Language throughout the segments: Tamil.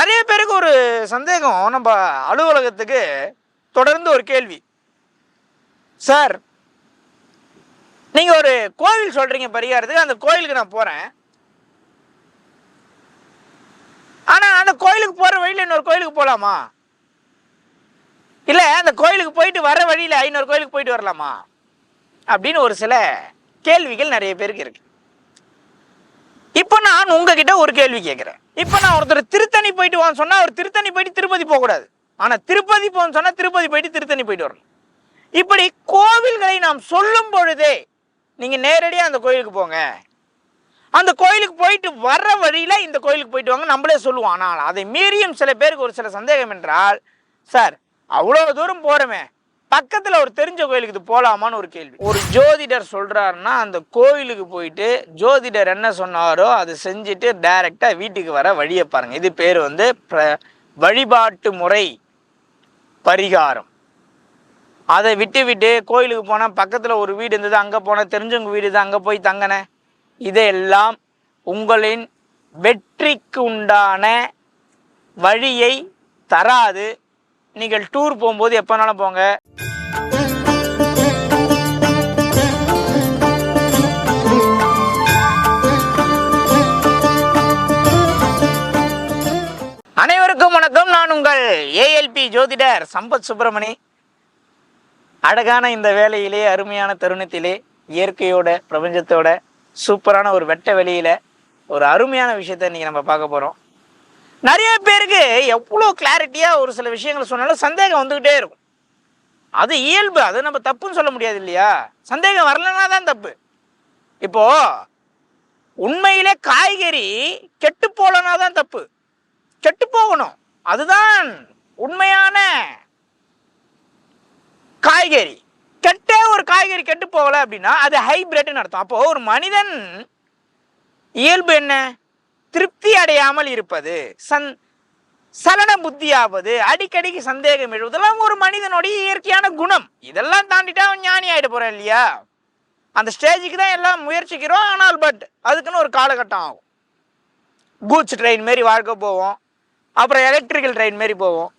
நிறைய பேருக்கு ஒரு சந்தேகம். நம்ம அலுவலகத்துக்கு தொடர்ந்து ஒரு கேள்வி. சார் நீங்க ஒரு கோவில் சொல்றீங்க பரிகாரத்துக்கு. அந்த கோயிலுக்கு நான் போறேன். ஆனா அந்த கோயிலுக்கு போற வழியில் இன்னொரு கோயிலுக்கு போகலாமா இல்லை அந்த கோயிலுக்கு போயிட்டு வர வழியில் ஐநூறு கோயிலுக்கு போயிட்டு வரலாமா? அப்படின்னு ஒரு சில கேள்விகள் நிறைய பேருக்கு இருக்கு. இப்போ நான் உங்ககிட்ட ஒரு கேள்வி கேட்குறேன் இப்போ நான் ஒருத்தர் திருத்தணி போயிட்டு வான்னு சொன்னால் அவர் திருத்தணி போயிட்டு திருப்பதி போகக்கூடாது. ஆனால் திருப்பதி போன்னு சொன்னால் திருப்பதி போயிட்டு திருத்தணி போயிட்டு வரணும். இப்படி கோவில்களை நாம் சொல்லும் பொழுதே நீங்கள் நேரடியாக அந்த கோயிலுக்கு போங்க. அந்த கோயிலுக்கு போயிட்டு வர்ற வழியில் இந்த கோயிலுக்கு போயிட்டு வாங்க. நம்மளே சொல்லுவோம். ஆனால் அதை மீறியும் சில பேருக்கு ஒரு சில சந்தேகம் என்றால் சார் அவ்வளோ தூரம் போகிறோமே பக்கத்தில் ஒரு தெரிஞ்ச கோயிலுக்கு இது ஒரு கேள்வி. ஒரு ஜோதிடர் சொல்கிறாருன்னா அந்த கோயிலுக்கு போயிட்டு ஜோதிடர் என்ன சொன்னாரோ அதை செஞ்சுட்டு டைரெக்டாக வீட்டுக்கு வர வழியை பாருங்கள் இது பேர் வந்து பிர- வழிபாட்டு முறை பரிகாரம். அதை விட்டு விட்டு கோயிலுக்கு போனால் பக்கத்தில் ஒரு வீடு இருந்தது அங்கே போனால் தெரிஞ்சவங்க வீடு தான் அங்கே போய் தங்கினேன் இதையெல்லாம் உங்களின் வெற்றிக்கு உண்டான வழியை தராது. நீங்கள் டூர் போகும்போது எப்போனாலும் போங்க. அனைவருக்கும் வணக்கம். நான் உங்கள் ஏஎல்பி ஜோதிடர் சம்பத் சுப்பிரமணி. அழகான இந்த வேலையிலே அருமையான தருணத்திலே இயற்கையோட பிரபஞ்சத்தோட சூப்பரான ஒரு வெட்ட வெளியில் ஒரு அருமையான விஷயத்தை இன்னைக்கு நம்ம பார்க்க போகிறோம் நிறைய பேருக்கு எவ்வளோ கிளாரிட்டியாக ஒரு சில விஷயங்கள் சொன்னாலும் சந்தேகம் வந்துக்கிட்டே இருக்கும். அது இயல்பு அது நம்ம தப்புன்னு சொல்ல முடியாது இல்லையா? சந்தேகம் வரலன்னா தான் தப்பு. இப்போ உண்மையிலே காய்கறி கெட்டு போலனா தான் தப்பு. கெட்டு போகணும். அதுதான் உண்மையான காய்கறி. கெட்டே ஒரு காய்கறி கெட்டு போகலை அப்படின்னா அது ஹைபிரிட்னு அர்த்தம். அப்போ ஒரு மனிதன் இயல்பு என்ன? திருப்தி அடையாமல் இருப்பது சன் சலன புத்தியாவது அடிக்கடிக்கு சந்தேகம் எழுவதெல்லாம் ஒரு மனிதனுடைய இயற்கையான குணம். இதெல்லாம் தாண்டிட்டா அவன் ஞானி ஆகிட போகிறான் இல்லையா? அந்த ஸ்டேஜுக்கு தான் எல்லாம் முயற்சிக்கிறோம் ஆனால் பட் அதுக்குன்னு ஒரு காலகட்டம் ஆகும். கூட்ஸ் ட்ரெயின் மாரி வாழ்க்கை போவோம் அப்புறம் எலக்ட்ரிக்கல் ட்ரெயின் மாரி போவோம்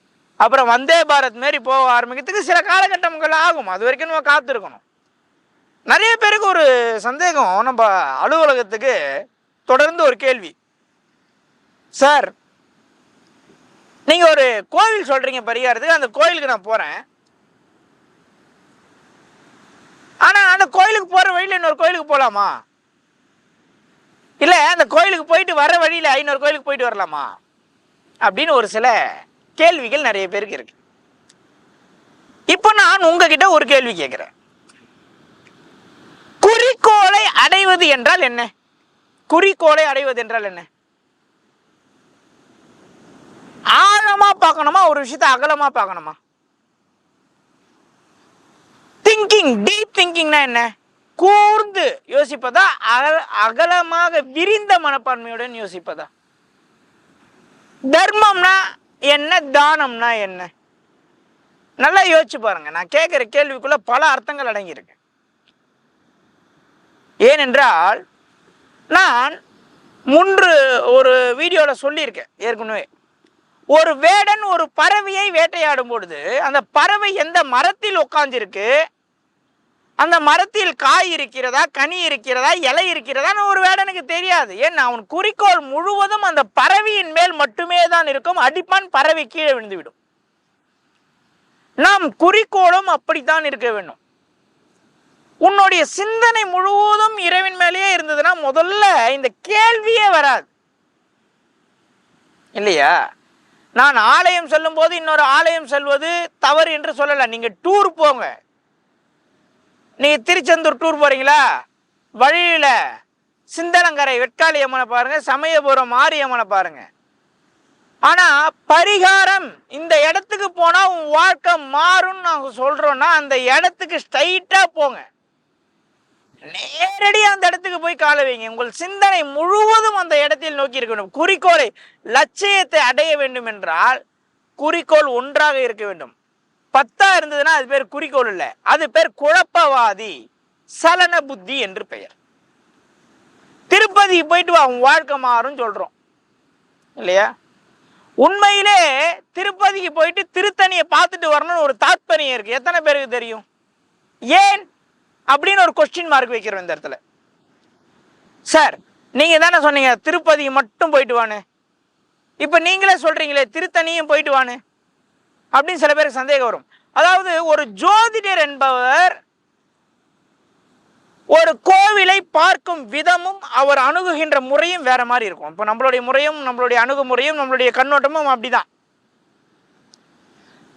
அப்புறம் வந்தே பாரத் மாரி போக ஆரம்பிக்கிறதுக்கு சில காலகட்டங்கள் ஆகும். அது வரைக்கும் நம்ம காத்திருக்கணும். நிறைய பேருக்கு ஒரு சந்தேகம் நம்ம அலுவலகத்துக்கு தொடர்ந்து ஒரு கேள்வி. சார் நீங்க ஒரு கோவில் சொல்றீங்க பரிகாரத்துக்கு அந்த கோயிலுக்கு நான் போறேன். ஆனா அந்த கோயிலுக்கு போற வழியில் இன்னொரு கோயிலுக்கு போலாமா? இல்ல அந்த கோயிலுக்கு போயிட்டு வர வழியில ஐநூறு கோயிலுக்கு போயிட்டு வரலாமா? அப்படின்னு ஒரு சில கேள்விகள் நிறைய பேருக்கு இருக்கு. இப்போ நான் உங்ககிட்ட ஒரு கேள்வி கேட்கிறேன் குறிக்கோளை அடைவது என்றால் என்ன? குறிக்கோளை அடைவது என்றால் என்ன? பார்க்கணுமா? ஒரு விஷயத்த அகலமா பார்க்கணுமா? திங்கிங் டீப் திங்கிங்னா என்ன? கூர்ந்து யோசிப்பதா? அகல- அகலமாக விரிந்த மனப்பான்மையுடன் யோசிப்பதா? தர்மம்னா என்ன? தானம்னா என்ன? நல்லா யோசிச்சு பாருங்க. நான் கேட்குற கேள்விக்குள்ள பல அர்த்தங்கள் அடங்கியிருக்கு. ஏனென்றால் நான் முன்று ஒரு வீடியோவில் சொல்லியிருக்கேன். ஏற்கனவே ஒரு வேடன் ஒரு பறவையை வேட்டையாடும் பொழுது அந்த பறவை எந்த மரத்தில் உட்காந்துருக்கு அந்த மரத்தில் காய் இருக்கிறதா கனி இருக்கிறதா இலை இருக்கிறதான்னு ஒரு வேடனுக்கு தெரியாது. ஏன்னா அவன் குறிக்கோள் முழுவதும் அந்த பறவையின் மேல் மட்டுமே தான் இருக்கும். அடிப்பான் பறவை கீழே விழுந்துவிடும். நாம் குறிக்கோளும் அப்படித்தான் இருக்க வேண்டும். உன்னுடைய சிந்தனை முழுவதும் இறைவின் மேலேயே இருந்ததுன்னா முதல்ல இந்த கேள்வியே வராது. இல்லையா? நான் ஆலயம் செல்லும் போது இன்னொரு ஆலயம் செல்வது தவறு என்று சொல்லல. நீங்க டூர் போங்க. நீங்க திருச்செந்தூர் டூர் போறீங்களா? வழியில சிந்தனங்கரை வெட்காளி அம்மனை பாருங்க சமயபுரம் மாரியம்மனை பாருங்க. ஆனா பரிகாரம் இந்த இடத்துக்கு போனா உன் வாழ்க்கை மாறும்னு நாங்க சொல்றோம்னா அந்த இடத்துக்கு ஸ்ட்ரைட்டா போங்க. நேரடியாக அந்த இடத்துக்கு போய் கால வைங்க. உங்கள் சிந்தனை முழுவதும் அந்த இடத்தில் நோக்கி இருக்க வேண்டும். குறிக்கோளை லட்சியத்தை அடைய வேண்டும் என்றால் குறிக்கோள் ஒன்றாக இருக்க வேண்டும். பத்தா இருந்ததுன்னா அது பேர் குறிக்கோள் இல்லை. அது பேர் குழப்பவாதி சலன புத்தி என்று பெயர். திருப்பதி போயிட்டு வா உன் வாழ்க்கை மாறும் சொல்றோம். இல்லையா? உண்மையிலே திருப்பதிக்கு போயிட்டு திருத்தணியை பார்த்துட்டு வரணும்னு ஒரு தாத்பரியம் இருக்கு. எத்தனை பேருக்கு தெரியும்? ஏன்? அப்படின்னு ஒரு கொஸ்டின் மார்க் வைக்கிறோம் இந்த இடத்துல. சார் நீங்க தானே சொன்னீங்க திருப்பதி மட்டும் போயிட்டு வானு இப்ப நீங்களே சொல்றீங்களே திருத்தணியும் போயிட்டு வானு அப்படின்னு சில பேருக்கு சந்தேகம் வரும். அதாவது ஒரு ஜோதிடர் என்பவர் ஒரு கோவிலை பார்க்கும் விதமும் அவர் அணுகுகின்ற முறையும் வேற மாதிரி இருக்கும். இப்போ நம்மளுடைய முறையும் நம்மளுடைய அணுகுமுறையும் நம்மளுடைய கண்ணோட்டமும் அப்படிதான்.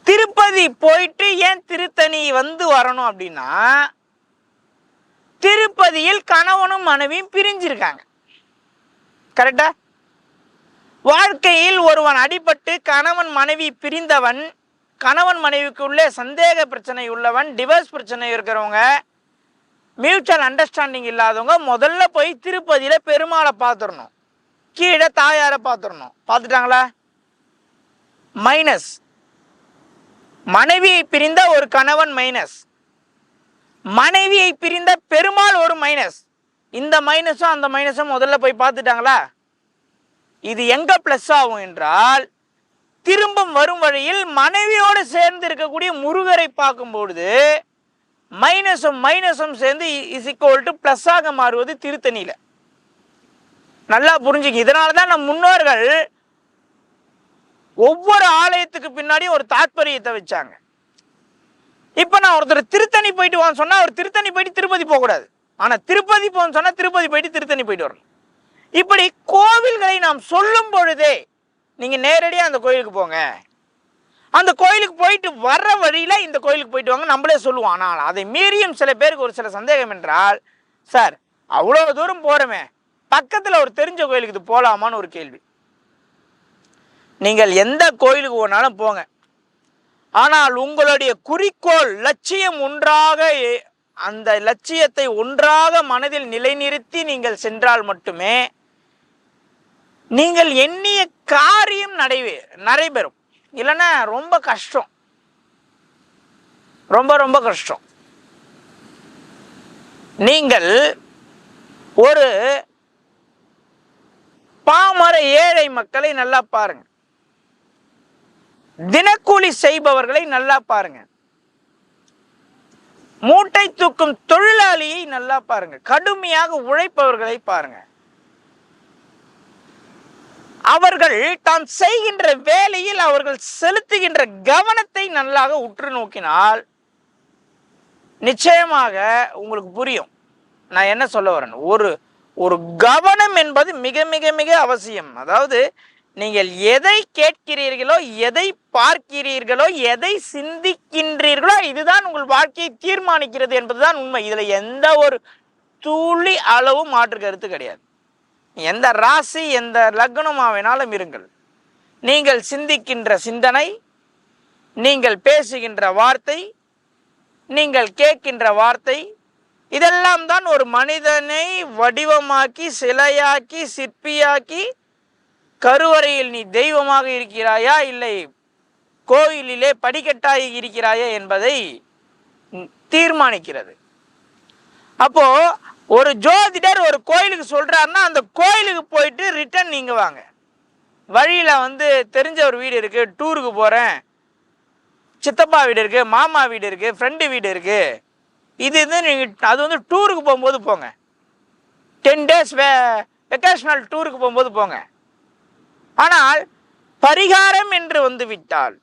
திருப்பதி போயிட்டு ஏன் திருத்தணி வந்து வரணும் அப்படின்னா திருப்பதியில் கணவனும் மனைவியும் பிரிஞ்சிருக்காங்க. கரெக்டா வாழ்க்கையில் ஒருவன் அடிபட்டு கணவன் மனைவி பிரிந்தவன் கணவன் மனைவிக்குள்ளே சந்தேக பிரச்சனை உள்ளவன் டிவோர்ஸ் பிரச்சனை இருக்கிறவங்க மியூச்சுவல் அண்டர்ஸ்டாண்டிங் இல்லாதவங்க முதல்ல போய் திருப்பதியில் பெருமாளை பார்த்துடணும். கீழே தாயாரை பார்த்துடணும். பார்த்துட்டாங்களா? மைனஸ் மனைவியை பிரிந்த ஒரு கணவன் மைனஸ் மனைவியை பிரிந்த பெருமாள் ஒரு மைனஸ் இந்த மைனஸும் அந்த மைனஸும் முதல்ல போய் பார்த்துட்டாங்களா? இது எங்க பிளஸ் ஆகும் என்றால் திரும்பும் வரும் வழியில் மனைவியோடு சேர்ந்து இருக்கக்கூடிய முருகரை பார்க்கும்பொழுது மைனஸும் மைனஸும் சேர்ந்து இஸ் ஈக்குவல் டு பிளஸ் ஆக மாறுவது திருத்தணியில. நல்லா புரிஞ்சுக்க இதனால தான் நம் முன்னோர்கள் ஒவ்வொரு ஆலயத்துக்கு பின்னாடியும் ஒரு தாத்பரியத்தை வச்சாங்க. இப்போ நான் ஒருத்தர் திருத்தணி போயிட்டு வான்னு சொன்னால் அவர் திருத்தணி போயிட்டு திருப்பதி போகக்கூடாது. ஆனால் திருப்பதி போன்னு சொன்னால் திருப்பதி போயிட்டு திருத்தணி போயிட்டு வரணும். இப்படி கோவில்களை நாம் சொல்லும் பொழுதே நீங்கள் நேரடியாக அந்த கோயிலுக்கு போங்க. அந்த கோயிலுக்கு போயிட்டு வர்ற வழியில் இந்த கோயிலுக்கு போயிட்டு வாங்க. நம்மளே சொல்லுவோம். ஆனால் அதை மீறியும் சில பேருக்கு ஒரு சில சந்தேகம் என்றால் சார் அவ்வளோ தூரம் போகிறோமே பக்கத்தில் ஒரு தெரிஞ்ச கோயிலுக்கு இது போகலாமான்னு ஒரு கேள்வி. நீங்கள் எந்த கோயிலுக்கு போனாலும் போங்க. ஆனால் உங்களுடைய குறிக்கோள் லட்சியம் ஒன்றாக அந்த லட்சியத்தை ஒன்றாக மனதில் நிலைநிறுத்தி நீங்கள் சென்றால் மட்டுமே நீங்கள் எண்ணிய காரியம் நடைபெ நடைபெறும். இல்லைன்னா ரொம்ப கஷ்டம். ரொம்ப ரொம்ப கஷ்டம். நீங்கள் ஒரு பாமர ஏழை மக்களை நல்லா பாருங்கள் தினக்கூலி செய்பவர்களை நல்லா பாருங்க. மூட்டை தூக்கும் தொழிலாளியை நல்லா பாருங்க. கடுமையாக உழைப்பவர்களை பாருங்க. அவர்கள் தாம் செய்கின்ற வேலையில் அவர்கள் செலுத்துகின்ற கவனத்தை நல்லாக உற்று நோக்கினால் நிச்சயமாக உங்களுக்கு புரியும். நான் என்ன சொல்ல வரேன்? ஒரு ஒரு கவனம் என்பது மிக மிக மிக அவசியம். அதாவது நீங்கள் எதை கேட்கிறீர்களோ எதை பார்க்கிறீர்களோ எதை சிந்திக்கின்றீர்களோ இதுதான் உங்கள் வாழ்க்கையை தீர்மானிக்கிறது என்பதுதான் உண்மை. இதில் எந்த ஒரு துளி அளவும் மாற்று கருத்து கிடையாது. எந்த ராசி எந்த லக்னமா வேணாலும் இருங்கள். நீங்கள் சிந்திக்கின்ற சிந்தனை நீங்கள் பேசுகின்ற வார்த்தை நீங்கள் கேட்கின்ற வார்த்தை இதெல்லாம் தான் ஒரு மனிதனை வடிவமாக்கி சிலையாக்கி சிற்பியாக்கி கருவறையில் நீ தெய்வமாக இருக்கிறாயா? இல்லை கோயிலிலே படிக்கட்டாய் இருக்கிறாயா என்பதை தீர்மானிக்கிறது. அப்போ ஒரு ஜோதிடர் ஒரு கோயிலுக்கு சொல்றாருன்னா அந்த கோயிலுக்கு போயிட்டு ரிட்டர்ன் நீங்க வாங்க. வழியில வந்து தெரிஞ்ச ஒரு வீடு இருக்கு டூருக்கு போறேன். சித்தப்பா வீடு இருக்கு மாமா வீடு இருக்கு ஃப்ரெண்டு வீடு இருக்கு. இது வந்து நீங்க அது வந்து டூருக்கு போகும்போது போங்க. டென் டேஸ் வே வெக்கேஷனல் டூருக்கு போகும்போது போங்க. ஆனால் பரிகாரம் என்று வந்து விட்டால்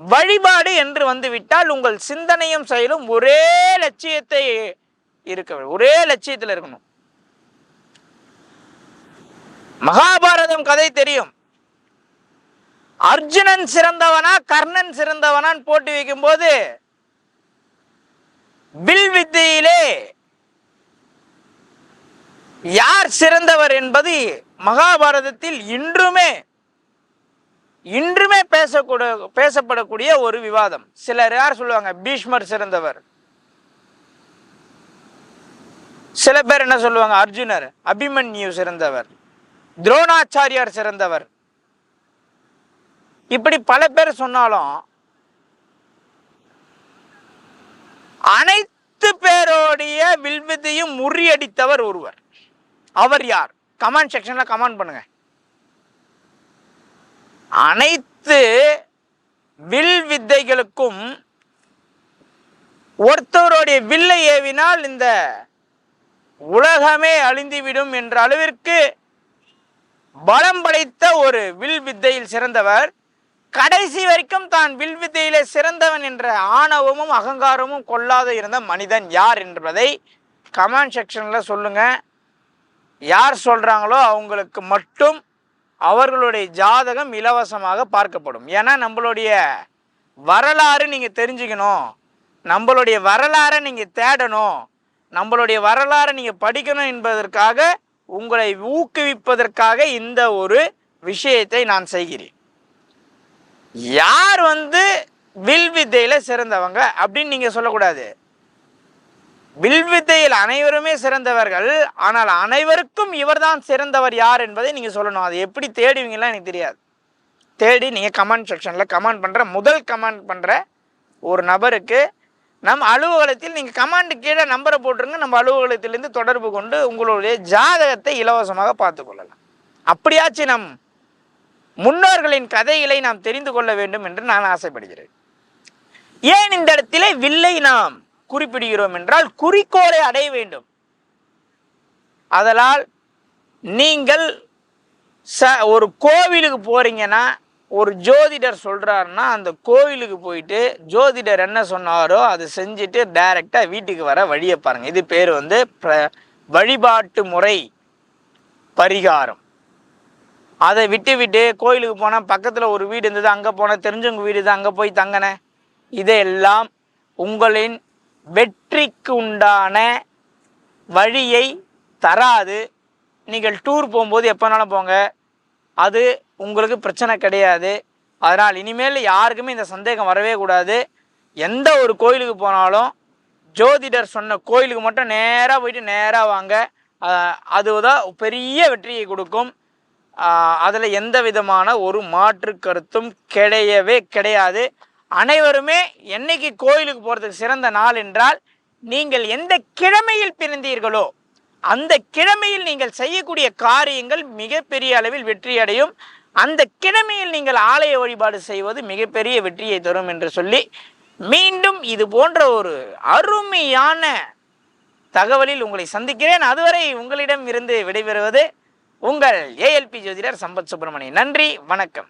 வழிபாடு என்று வந்து விட்டால் உங்கள் சிந்தனையும் செயலும் ஒரே லட்சியத்தை இருக்க ஒரே லட்சியத்தில் இருக்கணும். மகாபாரதம் கதை தெரியும். அர்ஜுனன் சிறந்தவனா கர்ணன் சிறந்தவனான்னு போட்டி வைக்கும்போது வில் வித்தையிலே யார் சிறந்தவர் என்பது மகாபாரதத்தில் இன்றுமே இன்றுமே பேசக்கூட பேசப்படக்கூடிய ஒரு விவாதம். சிலர் யார் சொல்லுவாங்க? பீஷ்மர் சிறந்தவர். சில பேர் என்ன சொல்லுவாங்க? அர்ஜுனர் அபிமன்யு சிறந்தவர். துரோணாச்சாரியார் சிறந்தவர். இப்படி பல பேர் சொன்னாலும் அனைத்து பேரோடைய வில்வித்தையும் முறியடித்தவர் ஒருவர். அவர் யார்? கமெண்ட் செக்ஷன்ல கமெண்ட் பண்ணுங்க. அனைத்து வில் வித்தைகளுக்கும் ஒருத்தவருடைய வில்லை ஏவினால் இந்த உலகமே அழிந்துவிடும் என்ற அளவிற்கு பலம் படைத்த ஒரு வில் வித்தையில் சிறந்தவர். கடைசி வரைக்கும் தான் வில் வித்தையிலே சிறந்தவன் என்ற ஆணவமும் அகங்காரமும் கொள்ளாத இருந்த மனிதன் யார் என்பதை கமெண்ட் செக்ஷனில் சொல்லுங்க. யார் சொல்றாங்களோ அவங்களுக்கு மட்டும் அவர்களுடைய ஜாதகம் இலவசமாக பார்க்கப்படும். ஏன்னா நம்மளுடைய வரலாறு நீங்கள் தெரிஞ்சுக்கணும். நம்மளுடைய வரலாறை நீங்கள் தேடணும். நம்மளுடைய வரலாறை நீங்கள் படிக்கணும் என்பதற்காக உங்களை ஊக்குவிப்பதற்காக இந்த ஒரு விஷயத்தை நான் செய்கிறேன். யார் வந்து வில் வித்தையில் சிறந்தவங்க அப்படின்னு நீங்கள் சொல்லக்கூடாது. வில்வித்தையில் அனைவருமே சிறந்தவர்கள். ஆனால் அனைவருக்கும் இவர்தான் சிறந்தவர் யார் என்பதை நீங்கள் சொல்லணும். அது எப்படி தேடுவீங்களா எனக்கு தெரியாது. தேடி நீங்கள் கமெண்ட் செக்ஷனில் கமெண்ட் பண்ணுற முதல் கமெண்ட் பண்ணுற ஒரு நபருக்கு நம் அலுவலகத்தில் நீங்கள் கமாண்டு கீழே நம்பரை போட்டுருங்க. நம்ம அலுவலகத்திலேருந்து தொடர்பு கொண்டு உங்களுடைய ஜாதகத்தை இலவசமாக பார்த்து கொள்ளலாம். நம் முன்னோர்களின் கதைகளை நாம் தெரிந்து கொள்ள வேண்டும் என்று நான் ஆசைப்படுகிறேன். ஏன் இந்த இடத்திலே வில்லை நாம்? குறிப்பிடுகிறோம் என்றால் குறிக்கோளை அடைய வேண்டும். அதனால் நீங்கள் ச ஒரு கோவிலுக்கு போகிறீங்கன்னா ஒரு ஜோதிடர் சொல்கிறாருன்னா அந்த கோவிலுக்கு போயிட்டு ஜோதிடர் என்ன சொன்னாரோ அதை செஞ்சுட்டு டைரெக்டாக வீட்டுக்கு வர வழியை பாருங்கள் இது பேர் வந்து பிர- வழிபாட்டு முறை பரிகாரம். அதை விட்டு விட்டு கோயிலுக்கு போனால் பக்கத்தில் ஒரு வீடு இருந்தது அங்கே போனால் தெரிஞ்சவங்க வீடு தான் அங்கே போய் தங்கினேன். இதையெல்லாம் உங்களின் வெற்றிக்கு உண்டான வழியை தராது. நீங்கள் டூர் போகும்போது எப்போனாலும் போங்க. அது உங்களுக்கு பிரச்சனை கிடையாது. அதனால் இனிமேல் யாருக்குமே இந்த சந்தேகம் வரவே கூடாது. எந்த ஒரு கோயிலுக்கு போனாலும் ஜோதிடர் சொன்ன கோயிலுக்கு மட்டும் நேராக போயிட்டு நேராக வாங்க. அதுதான் பெரிய வெற்றியை கொடுக்கும். அதில் எந்த விதமான ஒரு மாற்று கருத்தும் கிடையவே கிடையாது. அனைவருமே என்னைக்கு கோயிலுக்கு போகிறதுக்கு சிறந்த நாள் என்றால் நீங்கள் எந்த கிழமையில் பிறந்தீர்களோ அந்த கிழமையில் நீங்கள் செய்யக்கூடிய காரியங்கள் மிகப்பெரிய அளவில் வெற்றியடையும். அந்த கிழமையில் நீங்கள் ஆலய வழிபாடு செய்வது மிகப்பெரிய வெற்றியை தரும் என்று சொல்லி மீண்டும் இது போன்ற ஒரு அருமையான தகவலில் உங்களை சந்திக்கிறேன். அதுவரை உங்களிடம் இருந்து விடைபெறுவது உங்கள் ஏஎல்பி ஜோதிடர் சம்பத் சுப்பிரமணியன். நன்றி வணக்கம்.